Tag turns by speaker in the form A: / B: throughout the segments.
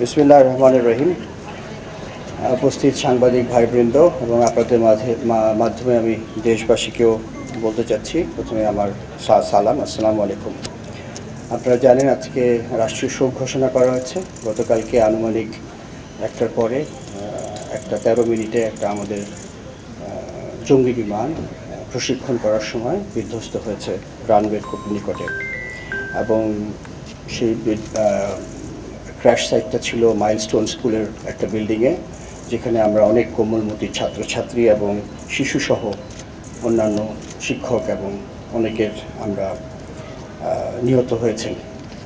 A: বিসমিল্লাহ রহমান রহিম। উপস্থিত সাংবাদিক ভাইবৃন্দ এবং আপনাদের মাঝে মাধ্যমে আমি দেশবাসীকেও বলতে চাচ্ছি, প্রথমে আমার সালাম, আসসালামু আলাইকুম। আপনারা জানেন আজকে রাষ্ট্রীয় শোক ঘোষণা করা হয়েছে। গতকালকে আনুমানিক একটার পরে একটা তেরো মিনিটে একটা আমাদের জঙ্গি বিমান প্রশিক্ষণ করার সময় বিধ্বস্ত হয়েছে রানওয়ের খুব নিকটে। এবং সেই ক্র্যাশ সাইটটা ছিল মাইলস্টোন স্কুলের একটা বিল্ডিংয়ে যেখানে আমরা অনেক কোমলমতি ছাত্রছাত্রী এবং শিশুসহ অন্যান্য শিক্ষক এবং অনেকের আমরা নিহত হয়েছেন।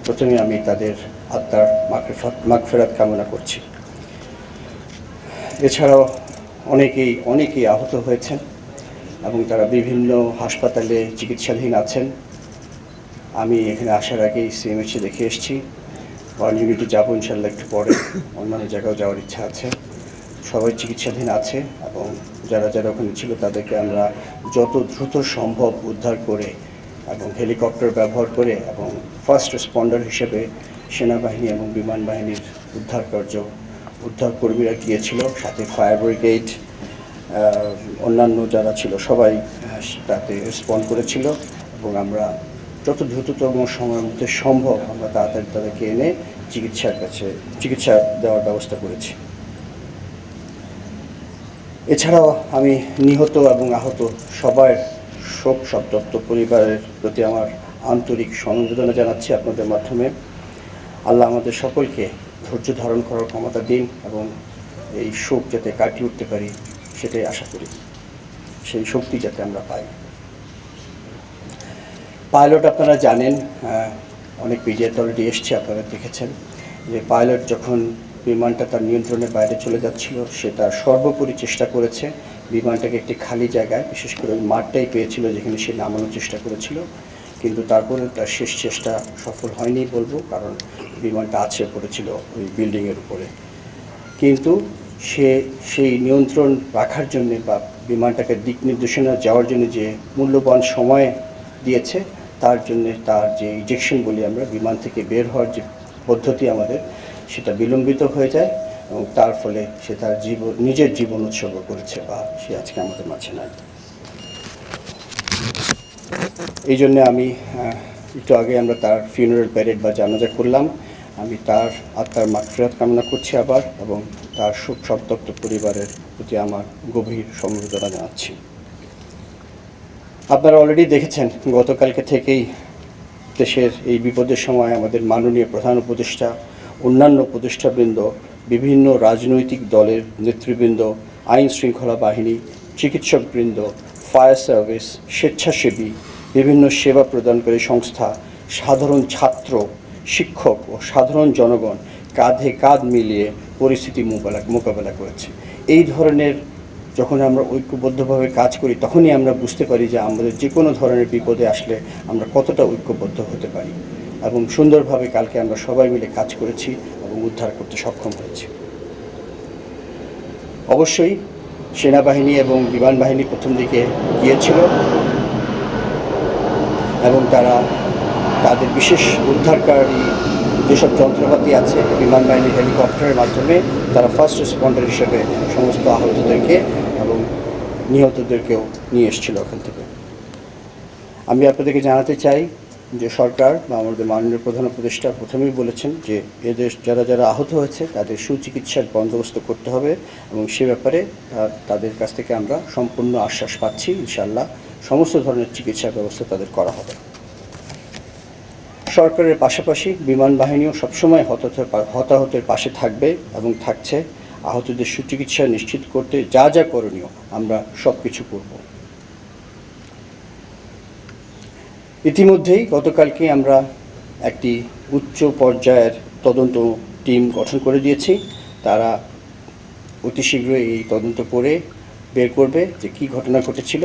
A: প্রথমে আমি তাদের আত্মার মাগফিরাত মাগফেরাত কামনা করছি। এছাড়াও অনেকেই অনেকেই আহত হয়েছেন এবং তারা বিভিন্ন হাসপাতালে চিকিৎসাধীন আছেন। আমি এখানে আসার আগেই সিএমএসে দেখে এসেছি। ওয়ান ইউনিটে যাব ইনশাল্লাহ একটু পরে। অন্যান্য জায়গাও যাওয়ার ইচ্ছা আছে। সবাই চিকিৎসাধীন আছে এবং যারা যারা ওখানে ছিল তাদেরকে আমরা যত দ্রুত সম্ভব উদ্ধার করে এবং হেলিকপ্টার ব্যবহার করে এবং ফার্স্ট রেসপন্ডার হিসেবে সেনাবাহিনী এবং বিমান বাহিনীর উদ্ধার কার্য উদ্ধার কর্মীরা গিয়েছিল, সাথে ফায়ার ব্রিগেড অন্যান্য যারা ছিল সবাই তাতে রেসপন্ড করেছিল এবং আমরা যত দ্রুততম সময়ের মধ্যে সম্ভব আমরা তাড়াতাড়ি তাদেরকে এনে চিকিৎসার কাছে, চিকিৎসা দেওয়ার ব্যবস্থা করেছি। এছাড়াও আমি নিহত এবং আহত সবার শোক সন্তপ্ত পরিবারের প্রতি আমার আন্তরিক সমবেদনা জানাচ্ছি আপনাদের মাধ্যমে। আল্লাহ আমাদের সকলকে ধৈর্য ধারণ করার ক্ষমতা দিন এবং এই শোক যাতে কাটিয়ে উঠতে পারি, সেটাই আশা করি। সেই শক্তি যাতে আমরা পাই। পাইলট আপনারা জানেন অনেক মিডিয়াতে অলরেডি এসছে, আপনারা দেখেছেন। যে পাইলট যখন বিমানটা তার নিয়ন্ত্রণের বাইরে চলে যাচ্ছিল, সে তার সর্বোপরি চেষ্টা করেছে বিমানটাকে একটি খালি জায়গায়, বিশেষ করে ওই মাঠটাই পেয়েছিল যেখানে সে নামানোর চেষ্টা করেছিল। কিন্তু তারপরে তার শেষ চেষ্টা সফল হয়নি বলব, কারণ বিমানটা আছড়ে পড়েছিল ওই বিল্ডিংয়ের উপরে। কিন্তু সে সেই নিয়ন্ত্রণ রাখার জন্যে বা বিমানটাকে দিক নির্দেশনা যাওয়ার জন্য যে মূল্যবান সময় দিয়েছে তার জন্য তার যে ইজেকশন বলি আমরা বিমান থেকে বের হওয়ার যে পদ্ধতি আমাদের, সেটা বিলম্বিত হয়ে যায় এবং তার ফলে সে তার জীবন, নিজের জীবন উৎসর্গ করেছে বা সে আজকে আমাদের মাঝে নাই। এই জন্য আমি একটু আগে আমরা তার ফিউনারাল প্যারেড বা জানাজা করলাম। আমি তার আত্মার মাগফিরাত কামনা করছি আবার এবং তার শোক সন্তপ্ত পরিবারের প্রতি আমার গভীর সমবেদনা জানাচ্ছি। আপনারা অলরেডি দেখেছেন, গতকালকে থেকেই দেশের এই বিপদের সময় আমাদের মাননীয় প্রধান উপদেষ্টা, অন্যান্য উপদেষ্টাবৃন্দ, বিভিন্ন রাজনৈতিক দলের নেতৃবৃন্দ, আইন শৃঙ্খলা বাহিনী, চিকিৎসকবৃন্দ ফায়ার সার্ভিস স্বেচ্ছাসেবী, বিভিন্ন সেবা প্রদানকারী সংস্থা, সাধারণ ছাত্র, শিক্ষক ও সাধারণ জনগণ কাঁধে কাঁধ মিলিয়ে পরিস্থিতি মোকাবেলা করেছে। এই ধরনের যখন আমরা ঐক্যবদ্ধভাবে কাজ করি, তখনই আমরা বুঝতে পারি যে আমাদের যে কোনো ধরনের বিপদে আসলে আমরা কতটা ঐক্যবদ্ধ হতে পারি। এবং সুন্দরভাবে কালকে আমরা সবাই মিলে কাজ করেছি এবং উদ্ধার করতে সক্ষম হয়েছি। অবশ্যই সেনাবাহিনী এবং বিমান বাহিনী প্রথম দিকে গিয়েছিল এবং তারা তাদের বিশেষ উদ্ধারকারী যেসব যন্ত্রপাতি আছে, বিমান বাহিনীর হেলিকপ্টারের মাধ্যমে তারা ফার্স্ট রেসপন্ডার হিসেবে সমস্ত আহতদেরকে নিহতদেরকেও নিয়ে এসেছিল ওখান থেকে। আমি আপনাদেরকে জানাতে চাই যে সরকার বা আমাদের মাননীয় প্রধান উপদেষ্টা প্রথমেই বলেছেন যে এদের যারা যারা আহত হয়েছে, তাদের সুচিকিৎসার বন্দোবস্ত করতে হবে এবং সে ব্যাপারে তাদের কাছ থেকে আমরা সম্পূর্ণ আশ্বাস পাচ্ছি। ইনশাল্লাহ সমস্ত ধরনের চিকিৎসার ব্যবস্থা তাদের করা হবে। সরকারের পাশাপাশি বিমান বাহিনীও সবসময় হতাহতের হতাহতের পাশে থাকবে এবং থাকছে। আহতদের সুচিকিৎসা নিশ্চিত করতে যা যা করণীয় আমরা সব কিছু করব। ইতিমধ্যেই গতকালকে আমরা একটি উচ্চ পর্যায়ের তদন্ত টিম গঠন করে দিয়েছি। তারা অতি শীঘ্রই এই তদন্ত করে বের করবে যে কী ঘটনা ঘটেছিল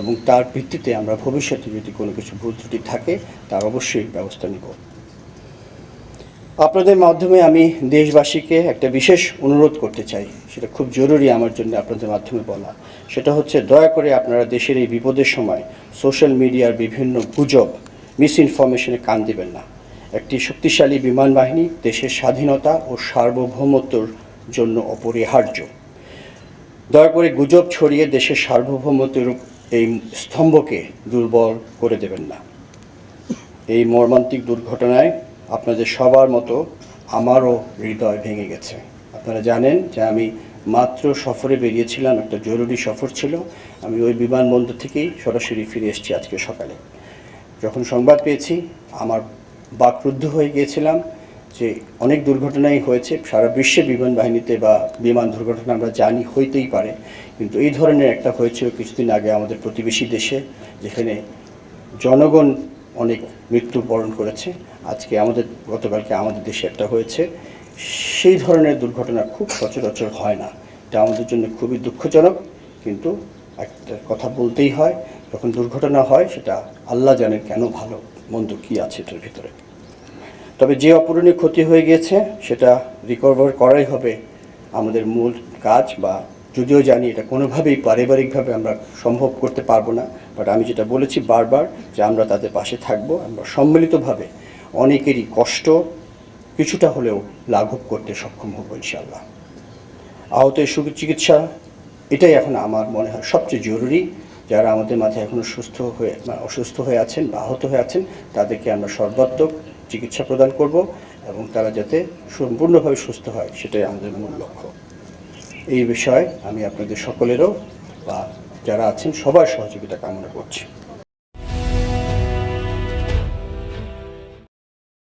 A: এবং তার ভিত্তিতে আমরা ভবিষ্যতে যদি কোনো কিছু ভুল ত্রুটি থাকে, তার অবশ্যই ব্যবস্থা নিব। আপনাদের মাধ্যমে আমি দেশবাসীকে একটা বিশেষ অনুরোধ করতে চাই। সেটা খুব জরুরি আমার জন্য আপনাদের মাধ্যমে বলা। সেটা হচ্ছে দয়া করে আপনারা দেশের এই বিপদের সময় সোশ্যাল মিডিয়ার বিভিন্ন গুজব মিস ইনফরমেশনে কান দেবেন না। একটি শক্তিশালী বিমান বাহিনী দেশের স্বাধীনতা ও সার্বভৌমত্বর জন্য অপরিহার্য। দয়া করে গুজব ছড়িয়ে দেশের সার্বভৌমত্বের এই স্তম্ভকে দুর্বল করে দেবেন না। এই মর্মান্তিক দুর্ঘটনায় আপনাদের সবার মতো আমারও হৃদয় ভেঙে গেছে। আপনারা জানেন যে আমি মাত্র সফরে বেরিয়েছিলাম, একটা জরুরি সফর ছিল। আমি ওই বিমানবন্দর থেকেই সরাসরি ফিরে এসেছি আজকে সকালে। যখন সংবাদ পেয়েছি, আমার বাকরুদ্ধ হয়ে গিয়েছিলাম যে অনেক দুর্ঘটনাই হয়েছে। সারা বিশ্বে বিমান বাহিনীতে বা বিমান দুর্ঘটনা আমরা জানি হইতেই পারে। কিন্তু এই ধরনের একটা হয়েছিল কিছুদিন আগে আমাদের প্রতিবেশী দেশে, যেখানে জনগণ অনেক মৃত্যুবরণ করেছে। আজকে আমাদের, গতকালকে আমাদের দেশে একটা হয়েছে। সেই ধরনের দুর্ঘটনা খুব সচরাচর হয় না। এটা আমাদের জন্য খুবই দুঃখজনক, কিন্তু একটা কথা বলতেই হয়, যখন দুর্ঘটনা হয় সেটা আল্লাহ জানেন কেন ভালো, মন্দ কী আছে এটার ভিতরে। তবে যে অপূরণীয় ক্ষতি হয়ে গিয়েছে, সেটা রিকভার করাই হবে আমাদের মূল কাজ বা যদিও জানি এটা কোনোভাবেই পারিবারিকভাবে আমরা সম্ভব করতে পারব না বাট আমি যেটা বলেছি বারবার যে আমরা তাদের পাশে থাকব, আমরা সম্মিলিতভাবে অনেকেরই কষ্ট কিছুটা হলেও লাঘব করতে সক্ষম হব ইনশাল্লাহ আহতের সুচিকিৎসা এটাই এখন আমার মনে হয় সবচেয়ে জরুরি। যারা আমাদের মাঝে এখনও সুস্থ হয়ে মানে অসুস্থ হয়ে আছেন বা আহত হয়ে আছেন, তাদেরকে আমরা সর্বাত্মক চিকিৎসা প্রদান করব এবং তারা যাতে সম্পূর্ণভাবে সুস্থ হয়, সেটাই আমাদের মূল লক্ষ্য। এই বিষয়ে আমি আপনাদের সকলেরও বা যারা আছেন সবার সহযোগিতা কামনা করছি।